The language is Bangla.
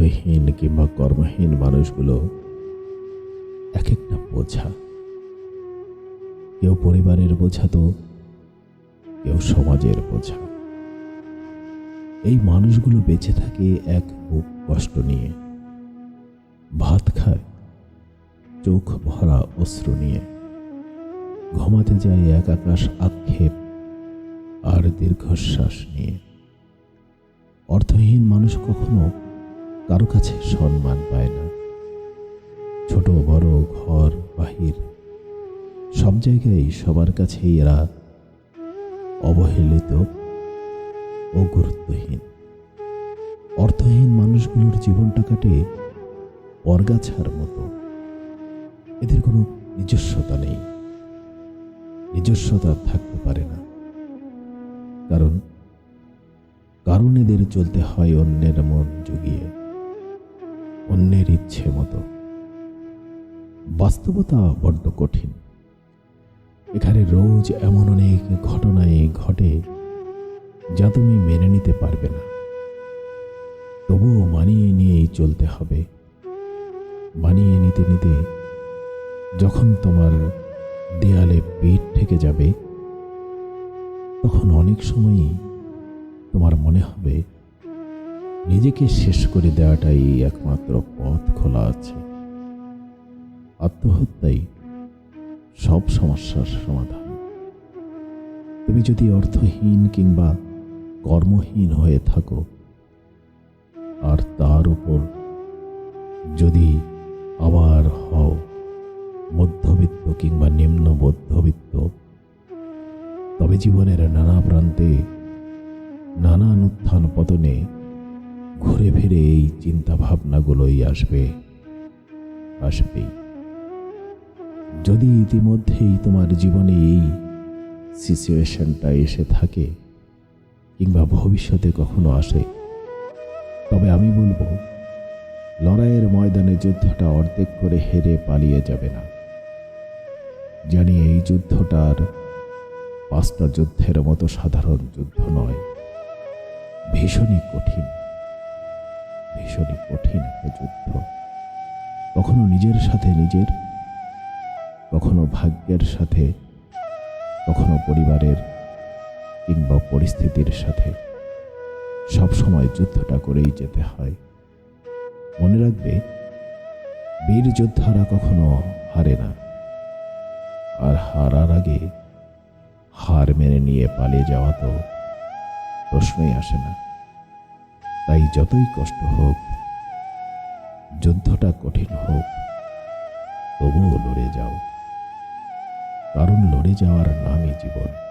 অর্থহীন কিংবা কর্মহীন মানুষগুলো এক একটা বোঝা। কেউ পরিবারের বোঝা তো, কেউ সমাজের বোঝা। এই মানুষগুলো বেঁচে থাকে এক বুক কষ্ট নিয়ে। ভাত খায়, চোখ ভরা অশ্রু নিয়ে। ঘুমাতে যায় এক আকাশ আক্ষেপ আর দীর্ঘশ্বাস নিয়ে। অর্থহীন মানুষ কখনো কারও কাছে সম্মান পায় না। ছোট বড় ঘর, বাহির, সব জায়গায় সবার কাছেই এরা অবহেলিত ও গুরুত্বহীন। অর্থহীন মানুষগুলোর জীবনটা কাটে বরগাছার মতো। এদের কোনো নিজস্বতা নেই। নিজস্বতা থাকতে পারে না। কারণ কারণ এদের চলতে হয় অন্যের মন জুগিয়ে। অন্যের ইচ্ছে মতো। বাস্তবতা বড্ড কঠিন। এখানে রোজ এমন অনেক ঘটনায় ঘটে যা তুমি মেনে নিতে পারবে না। তবুও মানিয়ে নিয়েই চলতে হবে। মানিয়ে নিতে নিতে যখন তোমার দেয়ালে পিঠ থেকে যাবে, তখন অনেক সময়ই তোমার মনে হবে নিজেকে শেষ করে দেওয়াটাই একমাত্র পথ খোলা আছে। আত্মহত্যাই সব সমস্যার সমাধান। তুমি যদি অর্থহীন কিংবা কর্মহীন হয়ে থাকো, আর তার উপর যদি আবার হও, মধ্যবিত্ত কিংবা নিম্ন মধ্যবিত্ত, তবে জীবনের নানা প্রান্তে নানান উত্থান পতনে ঘুরে ফিরে এই চিন্তা ভাবনাগুলোই আসবে, আসবেই। যদি ইতিমধ্যেই তোমার জীবনে এই সিচুয়েশনটা এসে থাকে, কিংবা ভবিষ্যতে কখনো আসে, তবে আমি বলব, লড়াইয়ের ময়দানে যুদ্ধটা অর্ধেক করে হেরে পালিয়ে যাবে না। জানি এই যুদ্ধটার পাঁচটা যুদ্ধের মতো সাধারণ যুদ্ধ নয়, ভীষণই কঠিন। ভীষণই কঠিন একটা যুদ্ধ। কখনো নিজের সাথে নিজের, কখনো ভাগ্যের সাথে, কখনো পরিবারের কিংবা পরিস্থিতির সাথে। সব সময় যুদ্ধটা করেই যেতে হয়। মনে রাখবে, বীর যোদ্ধারা কখনো হারে না। আর হারার আগে হার মেনে নিয়ে পালিয়ে যাওয়া তো প্রশ্নই আসে না। তাই যতই কষ্ট হোক, যুদ্ধটা কঠিন হোক, তবুও লড়ে যাও। কারণ লড়ে যাওয়ার নামই জীবন।